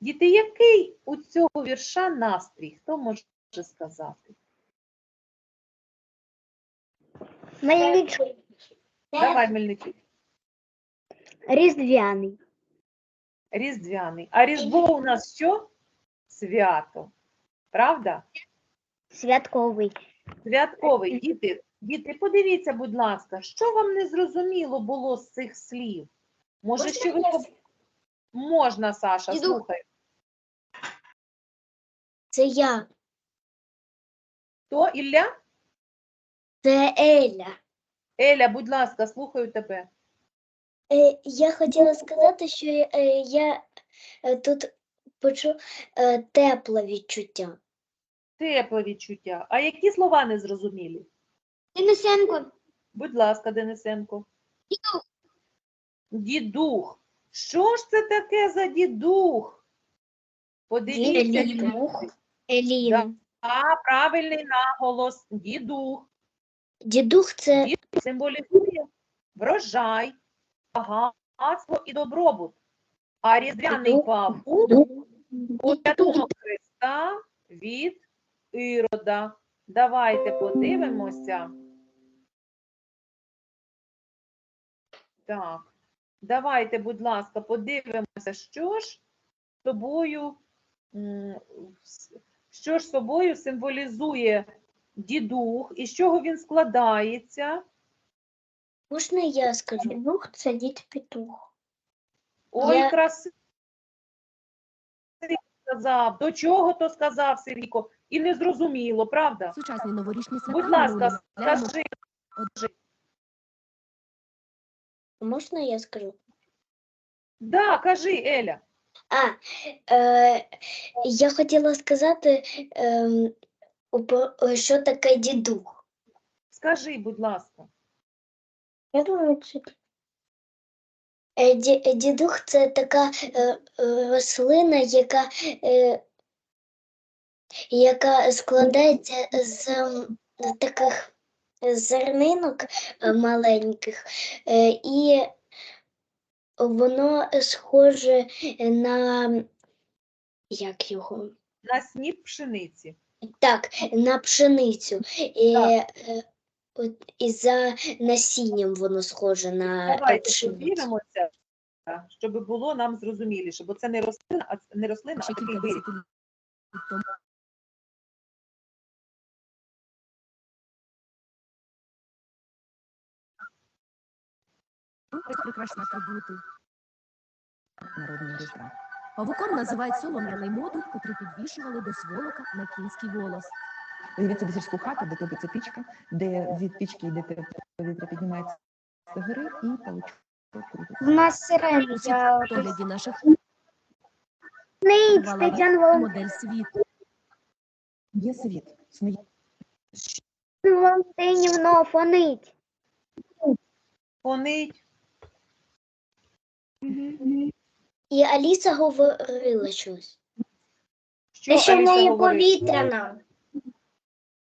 Діти, який у цього вірша настрій? Хто може сказати? Мельничук. Давай, Мельничук. Різдвяний. Різдвяний. А Різдво у нас що? Свято. Правда? Святковий. Святковий. Діти, діти, подивіться, будь ласка, що вам не зрозуміло було з цих слів? Може, що ви можна, Саша, Діду- слухай. Це я. Хто? Ілля? Це Еля. Еля, будь ласка, слухаю тебе. Е, я хотіла сказати, що е, я е, тут почув е, тепле відчуття. Тепле відчуття. А які слова не зрозумілі? Денисенко. Будь ласка, Денисенко. Дідух. Дідух. Що ж це таке за дідух? Подивіться, діти. Еліна. А, правильний наголос. Дідух. Дідух це Дід символізує врожай, багатство і добробут. А різдвяний Дідух. павук порятунок Христа від Ірода. Давайте подивимося. Так, давайте, будь ласка, подивимося, що ж собою, що ж собою символізує дідух, і з чого він складається. можна я скажу? Дідух це дід петух. Ой, Я- красиво сказав. До чого то сказав Сергійко? І не зрозуміло, правда? Сучасні новорічні свята Будь ласка, скажи. Можна я скажу? Да, кажи, Еля. А, е, я хотіла сказати, упо- е, що таке дідух. Скажи, будь ласка. Я думаю, це. Е, ді- е, Дідух це така е, е, рослина, яка, е, яка складається з м, таких зернинок е, маленьких, е, і воно схоже на як його? На сніп пшениці. Так, на пшеницю. І, Так. е, от, і за насінням воно схоже на е, Давайте пшеницю. подивимося, щоб було нам зрозуміліше, бо це не рослина, а не рослина, а такий кілька Прекрасні атрибути народного різдва. Павуком називають солом'яний модуль, котрий підвішували до сволока на кінський волос. Уявіть собі сільську хату, де топиться пічка, де від пічки йде повітря піднімається з гори і паличок крутиться. У нас сирені. У світогляді наших Тетяна модель світу. Є світ, сміє. Валентинівна, фонить. Фонить. І Аліса говорила щось. Що Аліса говорить? повітряна.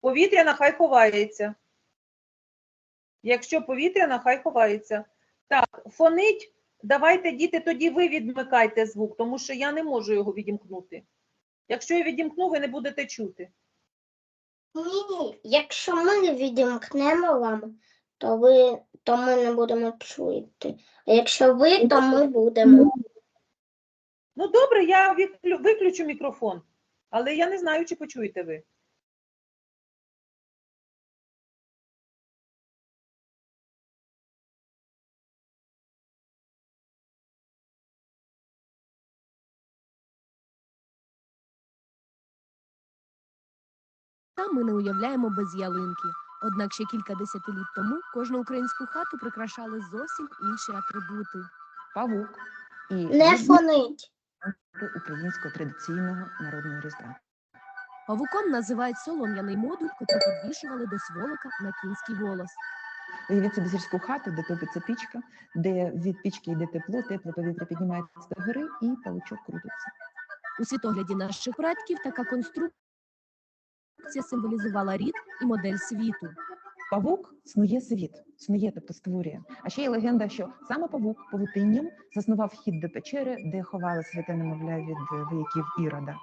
Повітряна хай ховається. Якщо повітряна, хай ховається. Так, фонить. Давайте, діти, тоді ви відмикайте звук, тому що я не можу його відімкнути. Якщо я відімкну, ви не будете чути. Ні, якщо ми відімкнемо вам, то ви то ми не будемо чути. А якщо ви, то ми будемо. Ну, добре, я виключу, виключу мікрофон, але я не знаю, чи почуєте ви. Там ми не уявляємо без ялинки. Однак ще кілька десятиліть тому кожну українську хату прикрашали зовсім інші атрибути. Павук і Не фонить. українського традиційного народного різдва. Павуком називають солом'яний модуль, котрий підвішували до сволока на кінський волос. Уявіть собі сільську хату, де топиться пічка, де від пічки йде тепло, тепле повітря піднімається з гори і паличок крутиться. У світогляді наших предків така конструкція символізувала рід і модель світу. Павук снує світ, снує, тобто створює. А ще є легенда, що саме павук павутинням заснував вхід до печери, де ховали святе немовля від вояків Ірода.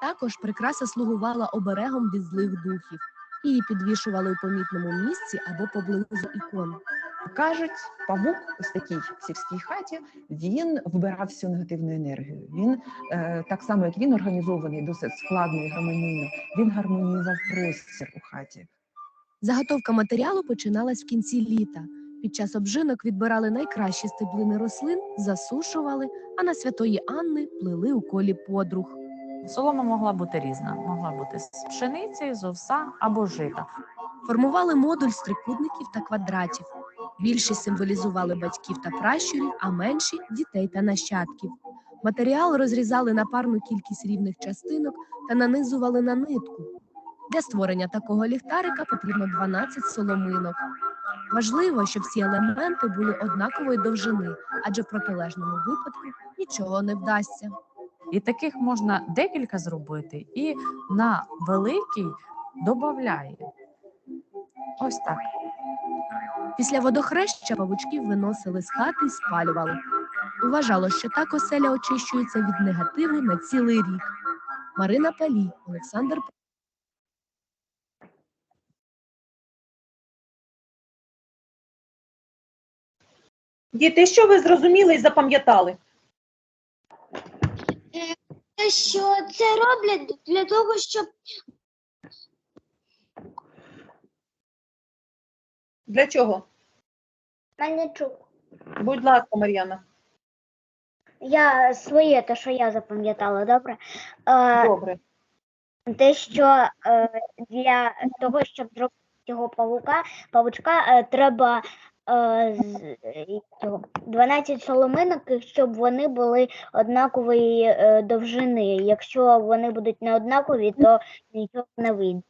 Також прикраса слугувала оберегом від злих духів. Її підвішували у помітному місці або поблизу ікон. Кажуть, павук у такій сільській хаті він вбирав всю негативну енергію. Він е, так само, як він організований, досить складно і гармонійно. Він гармоніював простір у хаті. Заготовка матеріалу починалась в кінці літа. Під час обжинок відбирали найкращі стеблини рослин, засушували, а на святої Анни плели у колі подруг. Солома могла бути різна, могла бути з пшениці, з овса або жита. Формували модуль з трикутників та квадратів. Більші символізували батьків та пращурів, а менші дітей та нащадків. Матеріал розрізали на парну кількість рівних частинок та нанизували на нитку. Для створення такого ліхтарика потрібно 12 соломинок. Важливо, щоб всі елементи були однакової довжини, адже в протилежному випадку нічого не вдасться. І таких можна декілька зробити, і на великий додає. Ось так. Після водохреща павучків виносили з хати і спалювали. Вважало, що так оселя очищується від негативу на цілий рік. Марина Палій, Олександр Діти, що ви зрозуміли і запам'ятали? Що це роблять для того, щоб Для чого? Мельничук. Будь ласка, Мар'яна. Я своє, те, що я запам'ятала, добре? Е, Добре. те, що е, для того, щоб зробити цього павука, павучка, е, треба е, з, е, цього, 12 соломинок, і щоб вони були однакової е, довжини. Якщо вони будуть не однакові, то нічого не вийде.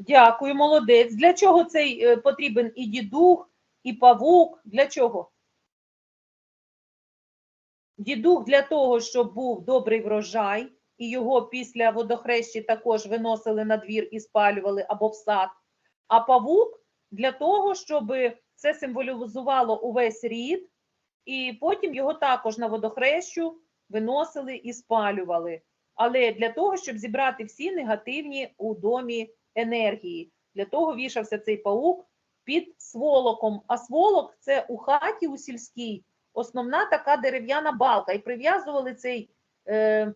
Дякую, молодець. Для чого цей е, потрібен і дідух, і павук? Для чого? Дідух для того, щоб був добрий врожай, і його після водохрещі також виносили на двір і спалювали або в сад. А павук для того, щоб це символізувало увесь рід, і потім його також на водохрещу виносили і спалювали. Але для того, щоб зібрати всі негативні у домі енергії. Для того вішався цей паук під сволоком. А сволок це у хаті у сільській основна така дерев'яна балка. І прив'язували цей е,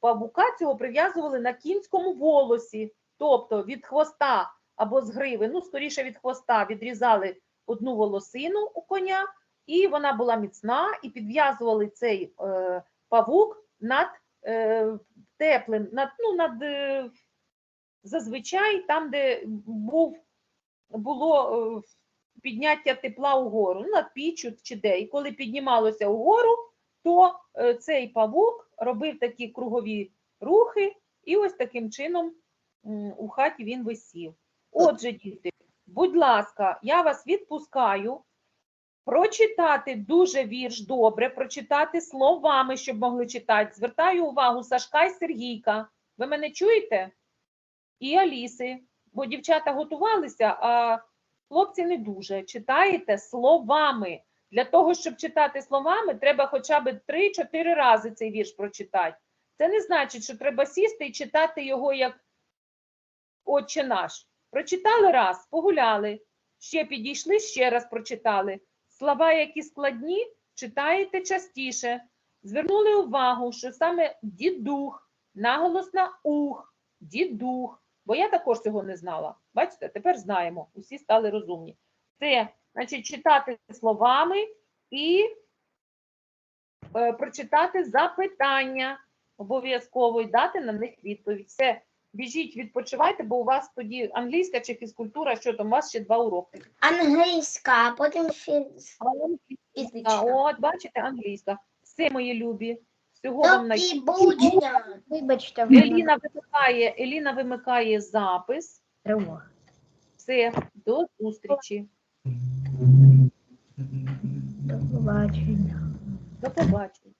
павука цього прив'язували на кінському волосі, тобто від хвоста або з гриви, ну, скоріше від хвоста, відрізали одну волосину у коня, і вона була міцна, і підв'язували цей е, павук над е, теплим, над, ну, над е, зазвичай там, де був, було е, підняття тепла угору, ну, над піччю чи де. І коли піднімалося угору, то е, цей павук робив такі кругові рухи, і ось таким чином у хаті він висів. Отже, діти, будь ласка, я вас відпускаю. Прочитати дуже вірш добре, прочитати словами, щоб могли читати. Звертаю увагу Сашка і Сергійка. Ви мене чуєте? І Аліси, бо дівчата готувалися, а хлопці не дуже. Читаєте словами. Для того, щоб читати словами, треба хоча б 3-4 рази цей вірш прочитати. Це не значить, що треба сісти і читати його як Отче наш. Прочитали раз, погуляли, ще підійшли, ще раз прочитали. Слова, які складні, читаєте частіше. Звернули увагу, що саме дідух, наголос на ух, дідух. Бо я також цього не знала. Бачите, тепер знаємо, усі стали розумні. Це, значить, читати словами і е, прочитати запитання обов'язково і дати на них відповідь. Все, біжіть, відпочивайте, бо у вас тоді англійська чи фізкультура, що там, у вас ще два уроки. Англійська, а потім фіз... Фізична. от, бачите, англійська. Все, мої любі. Всього вам най... побудження. Вибачте, Еліна вимикає, Еліна вимикає запис. тривога. Все, до зустрічі. До побачення. До побачення.